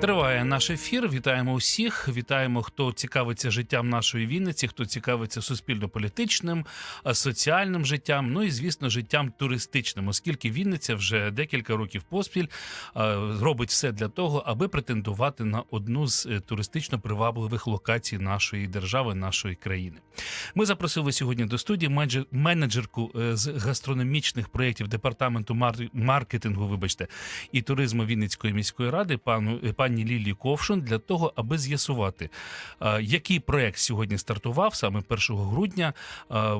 Триває наш ефір. Вітаємо усіх. Вітаємо, хто цікавиться життям нашої Вінниці, хто цікавиться суспільно-політичним, соціальним життям. Ну і звісно, життям туристичним, оскільки Вінниця вже декілька років поспіль робить все для того, аби претендувати на одну з е, туристично привабливих локацій нашої держави, нашої країни. Ми запросили сьогодні до студії менеджер- менеджерку е, з гастрономічних проєктів департаменту мар- маркетингу, вибачте, і туризму Вінницької міської ради, пану е, пані Лілі Ковшун, для того, аби з'ясувати, який проект сьогодні стартував саме 1 грудня.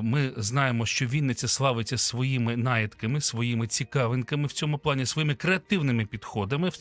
Ми знаємо, що Вінниця славиться своїми наїдками, своїми цікавинками в цьому плані, своїми креативними підходами в,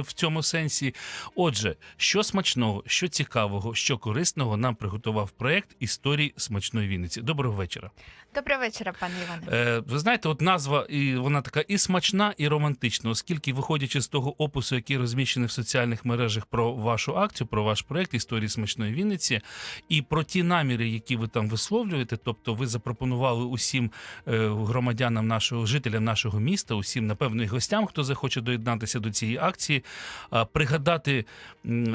в цьому сенсі. Отже, що смачного, що цікавого, що корисного нам приготував проект історії смачної Вінниці. Доброго вечора. Доброго вечора, пане Іване. Е, ви знаєте, от назва і вона така і смачна, і романтична, оскільки, виходячи з того опису, який розміщений в соціальних мережах про вашу акцію, про ваш проект історії смачної Вінниці, і про ті наміри, які ви там висловлюєте, тобто ви запропонували усім е, громадянам нашого жителям нашого міста, усім, напевно, і гостям, хто захоче доєднатися до цієї акції, пригадати,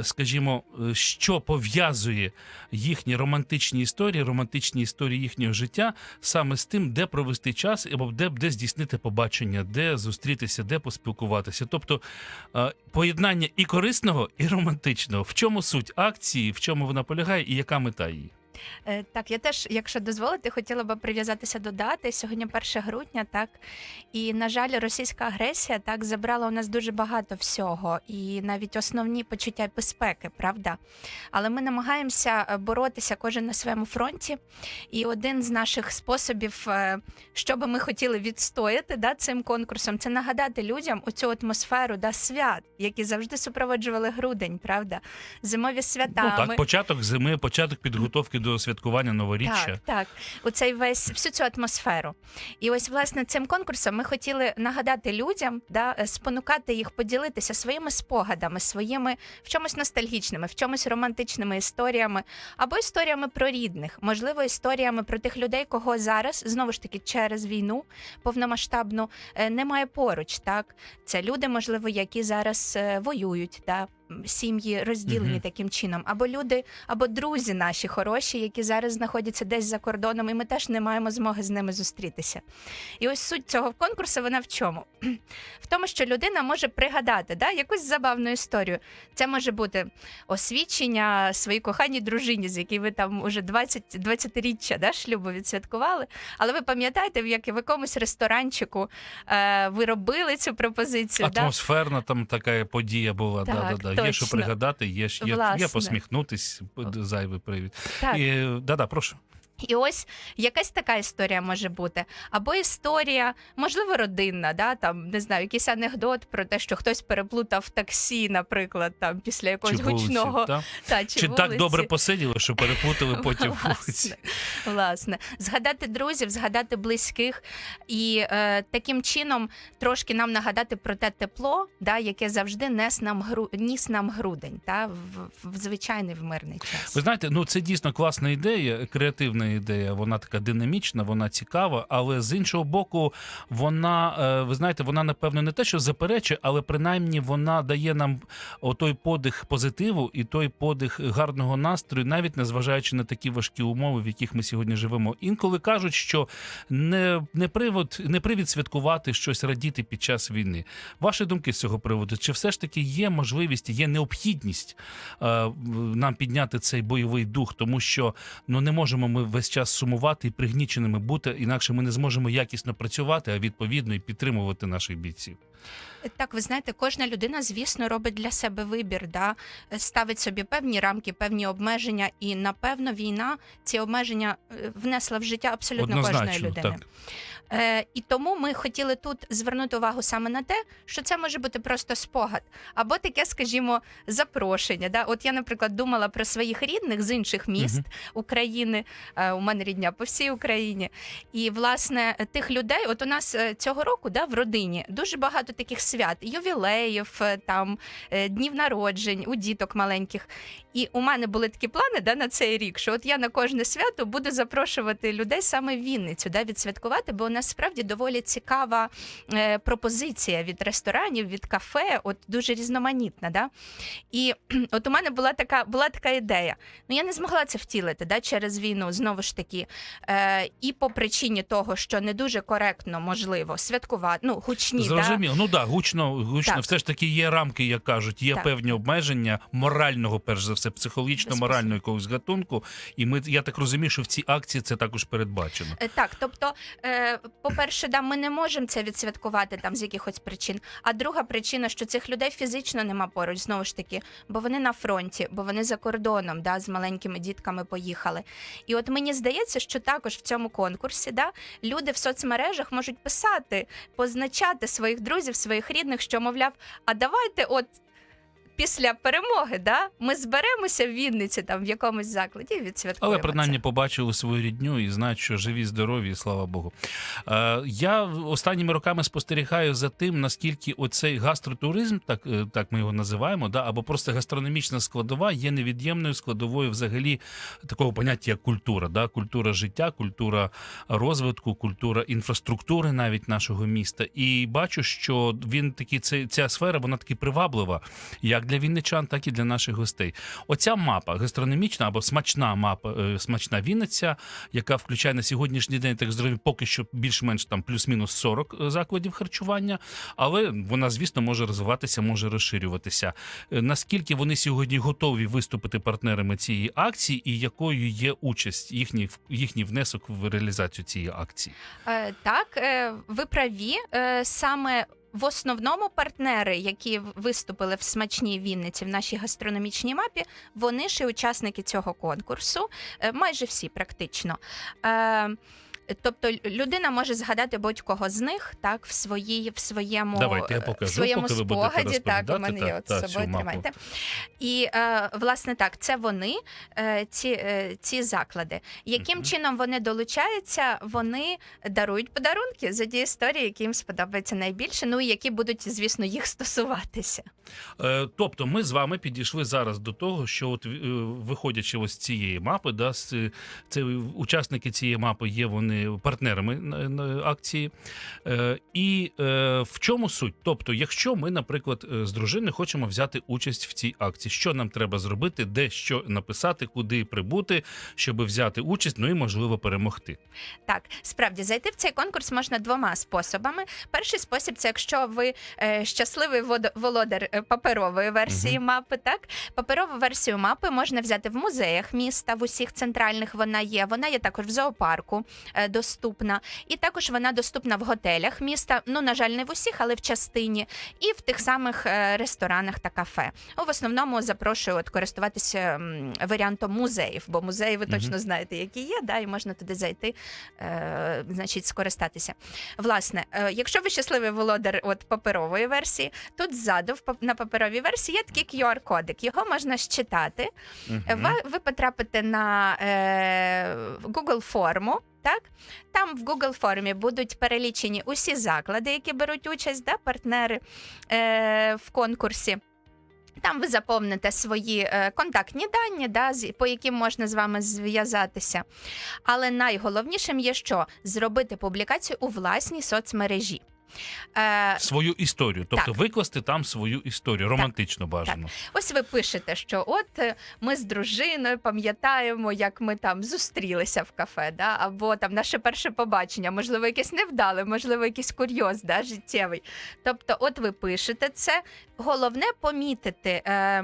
скажімо, е, що пов'язує їхні романтичні історії, романтичні історії їхнього життя саме з тим, де провести час, або де, де здійснити побачення, де зустрітися, де поспілкуватися. Тобто е, поєднання і корисного, і романтичного. В чому суть акції, в чому вона полягає, і яка мета її? Е, Так, я теж, якщо дозволите, хотіла би прив'язатися до дати. Сьогодні 1 грудня, так і на жаль, російська агресія так забрала у нас дуже багато всього, і навіть основні почуття безпеки, правда. Але ми намагаємося е, боротися кожен на своєму фронті. І один з наших способів, е, що би ми хотіли відстояти да, цим конкурсом, це нагадати людям оцю атмосферу да, свят, які завжди супроводжували грудень, правда, зимові свята. Ну так, Ми- початок зими, початок підготовки до святкування новоріччя. так, так. У цей весь всю цю атмосферу. І ось власне цим конкурсом ми хотіли нагадати людям, да, е, спонукати їх поділитися своїми спогадами, своїми в чомусь ностальгічними, в чомусь романтичними історіями, або історіями про рідних, можливо, історіями про тих людей, кого зараз знову ж таки через війну повномасштабну е, немає поруч. Так, це люди, можливо, які зараз е, воюють, да, сім'ї розділені Мгм. таким чином, або люди, або друзі наші хороші, які зараз знаходяться десь за кордоном, і ми теж не маємо змоги з ними зустрітися. І ось суть цього конкурсу вона в чому? В тому, що людина може пригадати да, якусь забавну історію. Це може бути освідчення своїй коханій дружині, з якій ви там уже 20, 20-річчя да, шлюбу відсвяткували. Але ви пам'ятаєте, в як в якомусь ресторанчику е, ви робили цю пропозицію? да? Атмосферна там така подія була. Так, да, да, да. Є що пригадати, є, є, є посміхнутись, зайвий привід. Так. І, да, да, прошу. І ось якась така історія може бути. Або історія, можливо, родинна, да? там, не знаю, якийсь анекдот про те, що хтось переплутав таксі, наприклад, там, після якогось Чи вулиці, гучного. та? Та, чи Чи так добре посиділи, що переплутали потім вулиці? Власне, згадати друзів, згадати близьких, і е, таким чином трошки нам нагадати про те тепло, да, яке завжди нес нам гру, ніс нам грудень, та, в, в звичайний в мирний час. Ви знаєте, ну це дійсно класна ідея, креативна ідея. Вона така динамічна, вона цікава. Але з іншого боку, вона, е, ви знаєте, вона напевно не те, що заперечує, але принаймні вона дає нам отой подих позитиву і той подих гарного настрою, навіть незважаючи на такі важкі умови, в яких ми сьогодні живемо. Інколи кажуть, що не, не привод, не привід святкувати щось радіти під час війни. Ваші думки з цього приводу? Чи все ж таки є можливість, є необхідність е, нам підняти цей бойовий дух, тому що ну не можемо ми весь час сумувати і пригніченими бути, інакше ми не зможемо якісно працювати, а відповідно і підтримувати наших бійців. Так, ви знаєте, кожна людина, звісно, робить для себе вибір, да? ставить собі певні рамки, певні обмеження, і напевно війна ці обмеження е, внесла в життя абсолютно кожної людини. так. Е, і тому ми хотіли тут звернути увагу саме на те, що це може бути просто спогад, або таке, скажімо, запрошення. Да? От я, наприклад, думала про своїх рідних з інших міст. України. Е, у мене рідня по всій Україні. І власне тих людей, от у нас е, цього року да, в родині дуже багато таких свят, ювілеїв, е, там е, днів народжень у діток маленьких. І у мене були такі плани да, на цей рік, що от я на кожне свято буду запрошувати людей саме в Вінницю, да, відсвяткувати, бо у нас справді доволі цікава е, пропозиція від ресторанів, від кафе, от дуже різноманітна. Да? І от у мене була така, була така ідея. Ну я не змогла це втілити да, через війну, знову ж таки. Е, і по причині того, що не дуже коректно можливо святкувати, ну гучні да, Зрозуміло. Ну да, гучно, гучно. Так. Все ж таки є рамки, як кажуть, є Так. певні обмеження морального, перш за все, психологічно-морального якогось гатунку. І ми, я так розумію, що в цій акції це також передбачено. Е, Так, тобто, е, по-перше, да, ми не можемо це відсвяткувати там з якихось причин. А друга причина, що цих людей фізично нема поруч, знову ж таки, бо вони на фронті, бо вони за кордоном, да, з маленькими дітками поїхали. І от мені здається, що також в цьому конкурсі да, люди в соцмережах можуть писати, позначати своїх друзів, своїх рідних, що мовляв, а давайте от. Після перемоги, да, ми зберемося в Вінниці там в якомусь закладі і відсвяткуємо. Але принаймні це. побачили свою рідню і знають, що живі, здорові, і слава Богу. Е, я останніми роками спостерігаю за тим, наскільки оцей гастротуризм, так, е, так ми його називаємо, да, або просто гастрономічна складова є невід'ємною складовою взагалі такого поняття як культура. Да? Культура життя, культура розвитку, культура інфраструктури навіть нашого міста. І бачу, що він такі, це, ця сфера, вона таки приваблива, як для вінничан, так і для наших гостей. Оця мапа гастрономічна або смачна мапа, е, смачна Вінниця, яка включає на сьогоднішній день, так зрозумів, поки що більш-менш там плюс-мінус 40 закладів харчування, але вона, звісно, може розвиватися, може розширюватися. Е, Наскільки вони сьогодні готові виступити партнерами цієї акції, і якою є участь їхній їхній внесок в реалізацію цієї акції? Е, Так, е, ви праві. Е, Саме в основному партнери, які виступили в смачній Вінниці в нашій гастрономічній мапі, вони ж і учасники цього конкурсу, е, майже всі практично. Тобто людина може згадати будь-кого з них так в своїй в своєму Давайте я е, покажу, в своєму поки ви спогаді. Так, у мене так, є от та, з собою тримайте. І е, власне так, це вони, е, ці, е, ці заклади. Яким Мгм. чином вони долучаються? Вони дарують подарунки за ті історії, які їм сподобаються найбільше, ну і які будуть, звісно, їх стосуватися. Е, Тобто, ми з вами підійшли зараз до того, що от е, виходячи ось з цієї мапи, да, з- це учасники цієї мапи є вони партнерами на- на акції. Е, І е, в чому суть? Тобто, якщо ми, наприклад, е, з дружиною хочемо взяти участь в цій акції, що нам треба зробити, де що написати, куди прибути, щоб взяти участь, ну і можливо перемогти. Так, справді зайти в цей конкурс можна двома способами. Перший спосіб це якщо ви е, щасливий володар е, паперової версії мапи. Так, паперову версію мапи можна взяти в музеях міста, в усіх центральних вона є. Вона є також в зоопарку е, доступна, і також вона доступна в готелях міста. Ну на жаль, не в усіх, але в частині, і в тих самих е, ресторанах та кафе. В основному запрошую от користуватися варіантом музеїв, бо музеї ви точно знаєте, які є, да, і можна туди зайти е, значить, скористатися. Власне, е, якщо ви щасливий володар от паперової версії, тут ззаду на паперовій версії є такий QR-кодик. Його можна щитати. Мгм. Ви, ви потрапите на е, Google форму. Так, там в Google формі будуть перелічені усі заклади, які беруть участь, да, партнери е, в конкурсі. Там ви заповните свої е, контактні дані, да, по яким можна з вами зв'язатися. Але найголовнішим є що зробити публікацію у власній соцмережі. Е, Свою історію, тобто Так. викласти там свою історію, романтично бажано. Ось ви пишете, що от е, ми з дружиною пам'ятаємо, як ми там зустрілися в кафе, да? або там наше перше побачення, можливо, якесь невдале, можливо, якийсь курйоз да, життєвий. Тобто, от ви пишете це. Головне помітити е,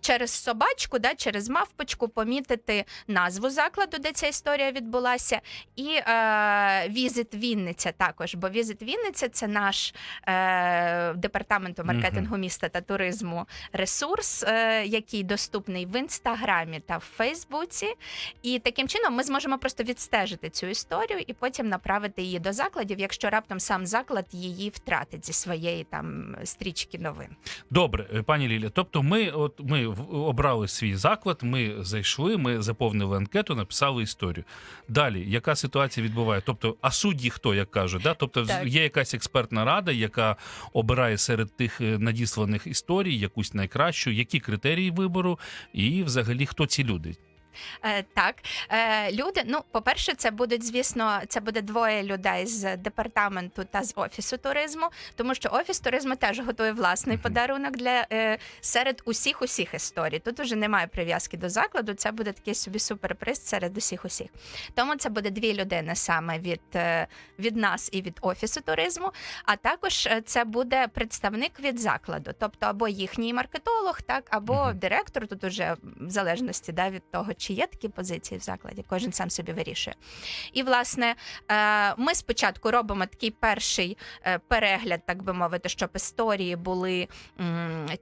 через собачку, да, через мавпочку, помітити назву закладу, де ця історія відбулася, і е, візит Вінниця також. Бо візит Вінниця Вінниця це наш е, департаменту маркетингу міста та туризму ресурс, е, який доступний в інстаграмі та в Фейсбуці. І таким чином ми зможемо просто відстежити цю історію і потім направити її до закладів, якщо раптом сам заклад її втратить зі своєї там стрічки новин. Добре, е, пані Лілія. Тобто, ми от ми обрали свій заклад, ми зайшли, ми заповнили анкету, написали історію. Далі, яка ситуація відбуває? Тобто, а судді хто, як кажуть, да? Тобто, Так. є якась експертна рада, яка обирає серед тих е, надісланих історій якусь найкращу, які критерії вибору, і взагалі хто ці люди? Е, так, е, люди. Ну, по-перше, це будуть, звісно, це буде двоє людей з департаменту та з офісу туризму, тому що офіс туризму теж готує власний подарунок для е, серед усіх усіх історій. Тут вже немає прив'язки до закладу. Це буде такий собі суперприз серед усіх усіх. Тому це буде дві людини саме від, е, від нас і від офісу туризму. А також е, це буде представник від закладу, тобто або їхній маркетолог, так або директор. Тут уже в залежності да, від того, чи є такі позиції в закладі, кожен сам собі вирішує. І власне е, ми спочатку робимо такий перший е, перегляд, так би мовити, щоб історії були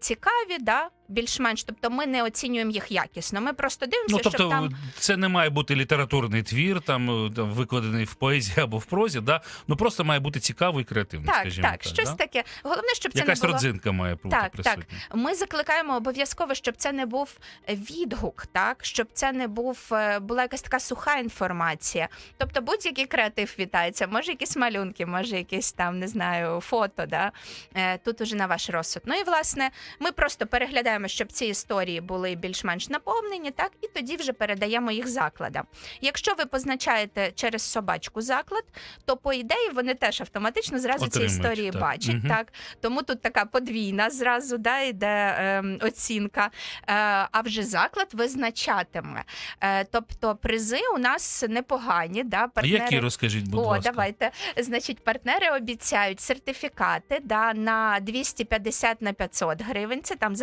цікаві, да, більш-менш. Тобто ми не оцінюємо їх якісно. Ми просто дивимося, Ну тобто, щоб там. це не має бути літературний твір, там, е, там викладений в поезії або в прозі. Да? Ну просто має бути цікаво і креативно, Так, скажімо так, так. щось да? таке. Головне, щоб це Якась не було... родзинка має бути Так, так. Ми закликаємо обов'язково, щоб це не був відгук, так щоб це не був е, була якась така суха інформація. Тобто будь-який креатив вітається, може якісь малюнки, може якісь там не знаю фото. Да? Е, Тут уже на ваш розсуд. Ну і власне ми просто переглядаємо, щоб ці історії були більш-менш наповнені, так і тоді вже передаємо їх закладам. Якщо ви позначаєте через собачку заклад, то по ідеї вони теж автоматично зразу Отримують, ці історії так. бачать. Мгм. Так тому тут така подвійна зразу да, йде ем, оцінка. Е, а вже заклад визначатиме. Е, тобто призи у нас непогані. Да, А партнери... які розкажіть, будь О, ласка. давайте. Значить, партнери обіцяють сертифікати да, на 250 на 500 гривень. Це там в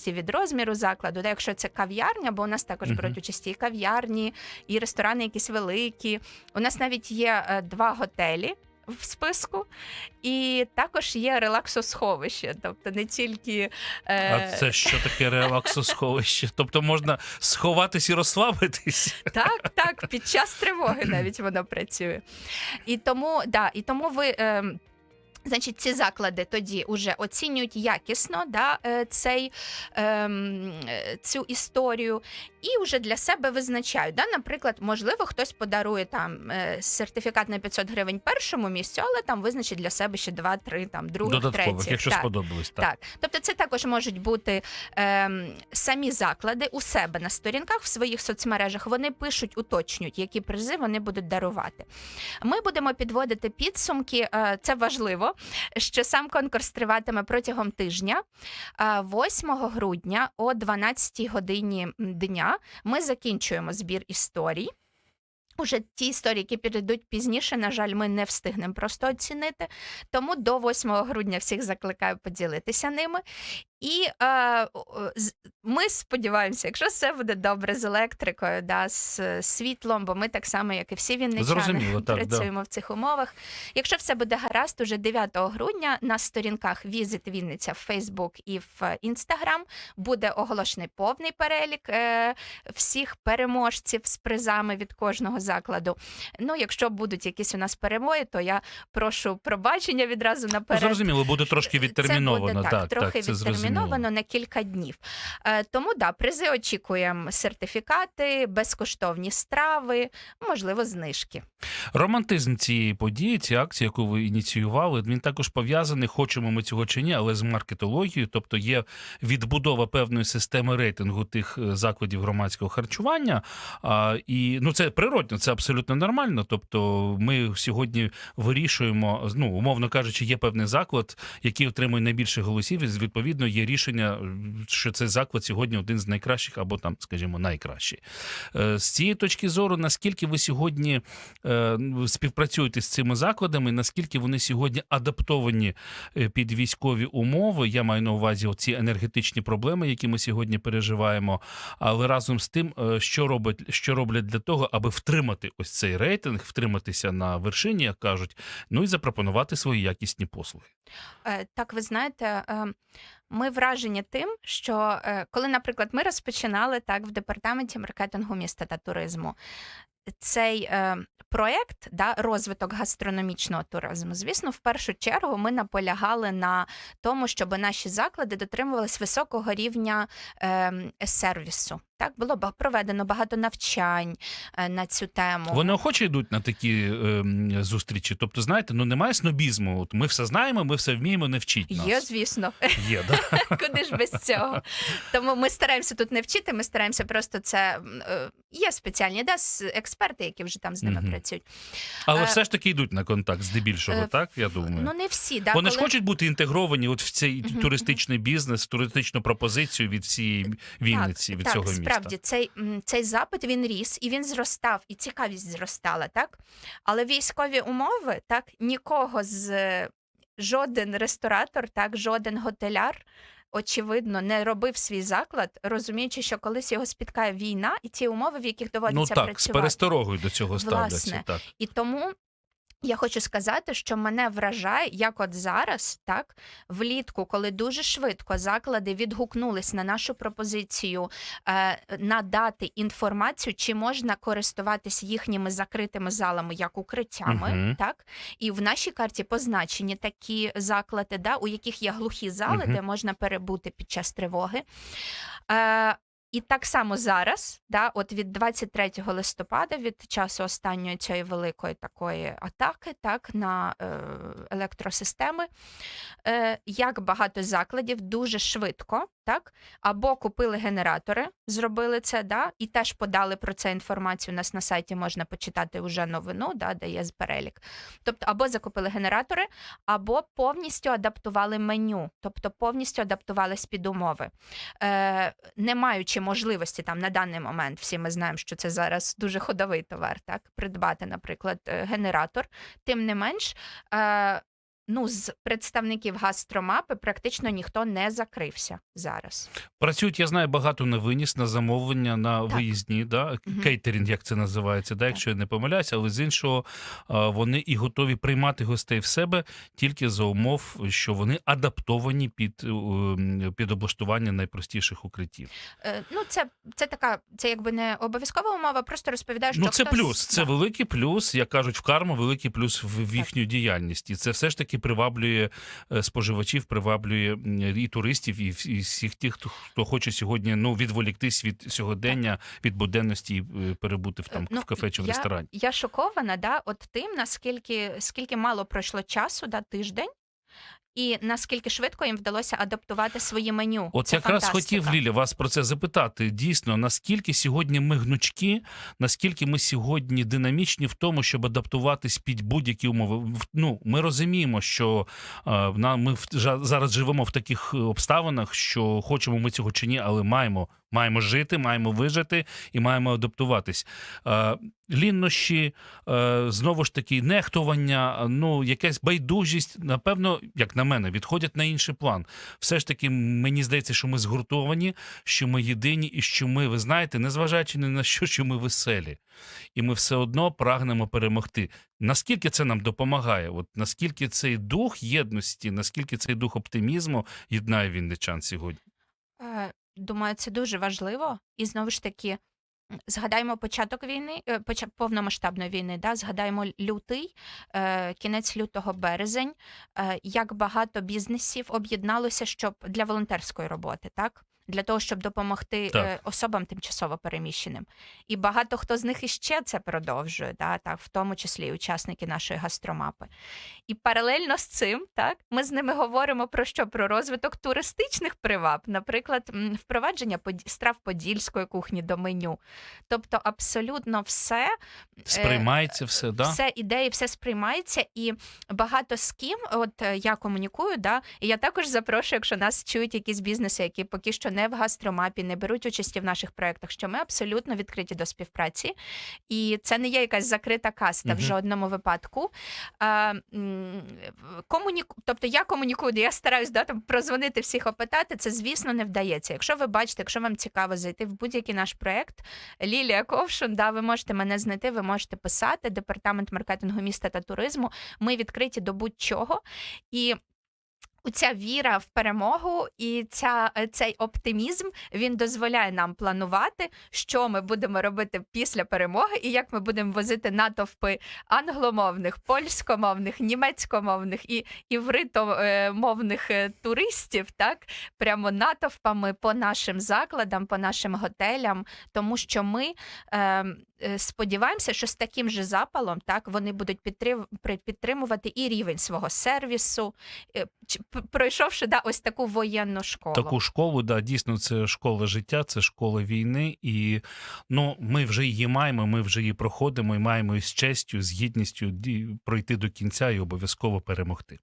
залежності від розміру закладу. Да, якщо це кав'ярня, бо у нас також беруть участь і кав'ярні, і ресторани якісь великі. У нас навіть є е, два готелі. В списку, і також є релаксосховище, тобто не тільки е, А це що таке релаксосховище? Тобто можна сховатись і розслабитись? Так, так, під час тривоги навіть воно працює. І тому, да, і тому ви. Е, Значить, ці заклади тоді вже оцінюють якісно да, е, цей, ем, е, цю історію і вже для себе визначають. Да, наприклад, можливо, хтось подарує там е, сертифікат на 500 гривень першому місцю, але там визначить для себе ще 2-3 там других, Додаткових, третіх. якщо Так. сподобалось. Так. Так, тобто це також можуть бути ем, самі заклади у себе на сторінках в своїх соцмережах. Вони пишуть, уточнюють, які призи вони будуть дарувати. Ми будемо підводити підсумки. е, Це важливо, що сам конкурс триватиме протягом тижня. Е, 8 грудня о 12 годині дня ми закінчуємо збір історій. Уже ті історії, які перейдуть пізніше, на жаль, ми не встигнемо просто оцінити. Тому до 8 грудня всіх закликаю поділитися ними. І е, ми сподіваємося, якщо все буде добре з електрикою, да, з е, світлом, бо ми так само, як і всі вінничани, так, працюємо в цих умовах. Якщо все буде гаразд, уже 9 грудня на сторінках Візит Вінниця в Facebook і в Instagram буде оголошений повний перелік е, всіх переможців з призами від кожного закладу. Ну, якщо будуть якісь у нас перемоги, то я прошу пробачення відразу наперед. Зрозуміло, буде трошки відтерміновано. Це буде, так, так, трохи так, це відтерміновано на кілька днів. Е, тому да, призи очікуємо сертифікати, безкоштовні страви, можливо, знижки. Романтизм цієї події, цієї акції, яку ви ініціювали, він також пов'язаний, хочемо ми цього чи ні, але з маркетологією. Тобто є відбудова певної системи рейтингу тих е, закладів громадського харчування. А, і ну це природно, це абсолютно нормально. Тобто, ми сьогодні вирішуємо, ну умовно кажучи, є певний заклад, який отримує найбільше голосів, і відповідно є є рішення, що цей заклад сьогодні один з найкращих, або там, скажімо, найкращий. Е, З цієї точки зору, наскільки ви сьогодні е, співпрацюєте з цими закладами, наскільки вони сьогодні адаптовані е, під військові умови? Я маю на увазі ці енергетичні проблеми, які ми сьогодні переживаємо. Але разом з тим, е, що робить, що роблять для того, аби втримати ось цей рейтинг, втриматися на вершині, як кажуть, ну і запропонувати свої якісні послуги. Е, Так, ви знаєте, е, ми вражені тим, що е, коли, наприклад, ми розпочинали так в департаменті маркетингу міста та туризму. Цей е, проект, да, розвиток гастрономічного туризму, звісно, в першу чергу ми наполягали на тому, щоб наші заклади дотримувались високого рівня е, сервісу. Так було проведено багато навчань е, на цю тему. Вони охоче йдуть на такі ем, зустрічі. Тобто, знаєте, ну немає снобізму. От ми все знаємо, ми все вміємо, не вчіть нас. Є, звісно. Є, да? Куди ж без цього? Тому ми стараємося тут не вчити, ми стараємося просто це. е, Є спеціальні да, експерти, які вже там з ними Мгм. працюють. Але Е, все ж таки йдуть на контакт здебільшого, е, так? Я думаю. Ну не всі, да, Вони ж хочуть бути інтегровані от в цей туристичний бізнес, в туристичну пропозицію від всієї Вінниці, від так, цього міста. Справді цей, цей запит він ріс і він зростав, і цікавість зростала, так? Але військові умови, так, нікого з жоден ресторатор, так, жоден готеляр. Очевидно, не робив свій заклад, розуміючи, що колись його спіткає війна, і ті умови, в яких Ну доводиться так, з пересторогою до цього ставляться. Власне. Так. І тому я хочу сказати, що мене вражає, як от зараз, так, влітку, коли дуже швидко заклади відгукнулись на нашу пропозицію е, надати інформацію, чи можна користуватись їхніми закритими залами як укриттями, Мгм. так, і в нашій карті позначені такі заклади, да, у яких є глухі зали, Мгм. де можна перебути під час тривоги. Е, і так само зараз, да, от від 23 листопада, від часу останньої цієї великої такої атаки, так на е, електросистеми, е, як багато закладів дуже швидко, так, або купили генератори, зробили це, да, і теж подали про це інформацію. У нас на сайті можна почитати вже новину, да, де є перелік. Тобто, або закупили генератори, або повністю адаптували меню, тобто повністю адаптувались під умови. Е, не маючи можливості там на даний момент, всі ми знаємо, що це зараз дуже ходовий товар, так придбати, наприклад, е, генератор. Тим не менш, е, ну з представників гастромапи практично ніхто не закрився зараз. Працюють, я знаю, багато на виніс, на замовлення, на Так. виїзні, да? Мгм. кейтерінг, як це називається, да? якщо я не помиляюся, але з іншого вони і готові приймати гостей в себе тільки за умов, що вони адаптовані під, е, під облаштування найпростіших укриттів. Е, ну, це, це така, це якби не обов'язкова умова, просто розповідаю, що Ну, це хтось- плюс. Це да. великий плюс, як кажуть, в карму, великий плюс в в їхню діяльність. І це все ж таки приваблює е, споживачів, приваблює і туристів, і всіх тих, хто, хоче сьогодні ну, відволіктись від сьогодення, від буденності і е, перебути в там Ну, в кафе чи в я, ресторані. Я шокована, да, от тим, наскільки скільки мало пройшло часу, да, тиждень, і наскільки швидко їм вдалося адаптувати свої меню. От Це якраз фантастика. хотів Ліля вас про це запитати. Дійсно, наскільки сьогодні ми гнучкі, наскільки ми сьогодні динамічні в тому, щоб адаптуватись під будь-які умови. Ну, ми розуміємо, що е, ми зараз живемо в таких е, обставинах, що хочемо ми цього чи ні, але маємо. Маємо жити, маємо вижити і маємо адаптуватись. Е, ліннощі, знову ж таки, нехтування, ну, якась байдужість, напевно, як на мене, відходять на інший план. Все ж таки, мені здається, що ми згуртовані, що ми єдині, і що ми, ви знаєте, незважаючи ні на що, що ми веселі. І ми все одно прагнемо перемогти. Наскільки це нам допомагає? От наскільки цей дух єдності, наскільки цей дух оптимізму єднає вінничан сьогодні? Е, Думаю, це дуже важливо. І знову ж таки, згадаємо початок війни, е, повномасштабної війни, да? згадаємо лютий, е, кінець лютого березень, е, як багато бізнесів об'єдналося щоб для волонтерської роботи, так? Для того, щоб допомогти Так. е, особам тимчасово переміщеним. І багато хто з них іще це продовжує, да, так, в тому числі і учасники нашої гастромапи. І паралельно з цим, так, ми з ними говоримо про що? Про розвиток туристичних приваб, наприклад, впровадження страв подільської кухні до меню. Тобто, абсолютно все е, Сприймається все, да? все ідеї, все сприймається, і багато з ким, от е, я комунікую, да, і я також запрошую, якщо нас чують якісь бізнеси, які поки що не в гастромапі, не беруть участі в наших проєктах, що ми абсолютно відкриті до співпраці. І це не є якась закрита каста в жодному випадку. А, комуніку... Тобто я комунікую, я стараюсь да, там, прозвонити всіх опитати. Це, звісно, не вдається. Якщо ви бачите, якщо вам цікаво зайти в будь-який наш проєкт, Лілія Ковшун, да, ви можете мене знайти, ви можете писати. Департамент маркетингу міста та туризму. Ми відкриті до будь-чого. І Ця віра в перемогу і ця, е, цей оптимізм він дозволяє нам планувати, що ми будемо робити після перемоги, і як ми будемо возити натовпи англомовних, польськомовних, німецькомовних і івритомовних е, туристів, так прямо натовпами по нашим закладам, по нашим готелям, тому що ми е, е, сподіваємося, що з таким же запалом так вони будуть підтрим- підтримувати і рівень свого сервісу, е, пройшовши да, ось таку воєнну школу. Таку школу, да, дійсно, це школа життя, це школа війни. І ну, ми вже її маємо, ми вже її проходимо і маємо із честю, з гідністю пройти до кінця і обов'язково перемогти.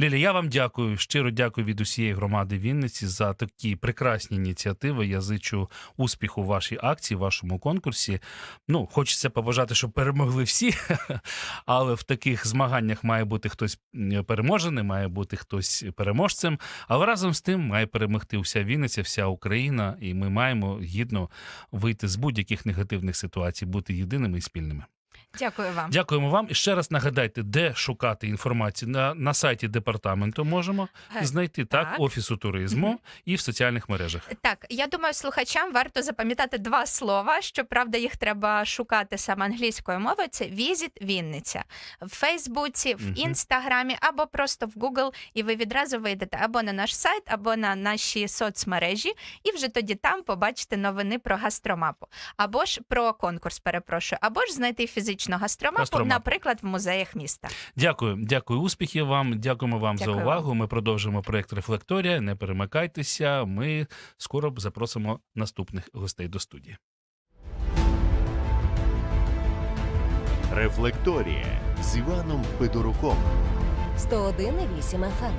Ліля, я вам дякую, щиро дякую від усієї громади Вінниці за такі прекрасні ініціативи. Я зичу успіху вашій акції, вашому конкурсі. Ну, хочеться побажати, щоб перемогли всі, але в таких змаганнях має бути хтось переможений, має бути хтось переможцем. Але разом з тим має перемогти вся Вінниця, вся Україна, і ми маємо гідно вийти з будь-яких негативних ситуацій, бути єдиними і спільними. Дякую вам. Дякуємо вам. І ще раз нагадайте, де шукати інформацію на, на сайті департаменту можемо Е, знайти так, так. офісу туризму і в соціальних мережах. Так, я думаю, слухачам варто запам'ятати два слова. Щоправда, їх треба шукати саме англійською мовою. Це Візит Вінниця в Фейсбуці, в. Інстаграмі або просто в Google, і ви відразу вийдете або на наш сайт, або на наші соцмережі, і вже тоді там побачите новини про гастромапу, або ж про конкурс, перепрошую, або ж знайти фізично гастромапу, Гастромапу. наприклад, в музеях міста. Дякую, дякую, успіхів вам. Дякуємо вам Дякую за вам. увагу. Ми продовжимо проект Рефлекторія. Не перемикайтеся. Ми скоро запросимо наступних гостей до студії. Рефлекторія з Іваном Федоруком. 101,8 FM.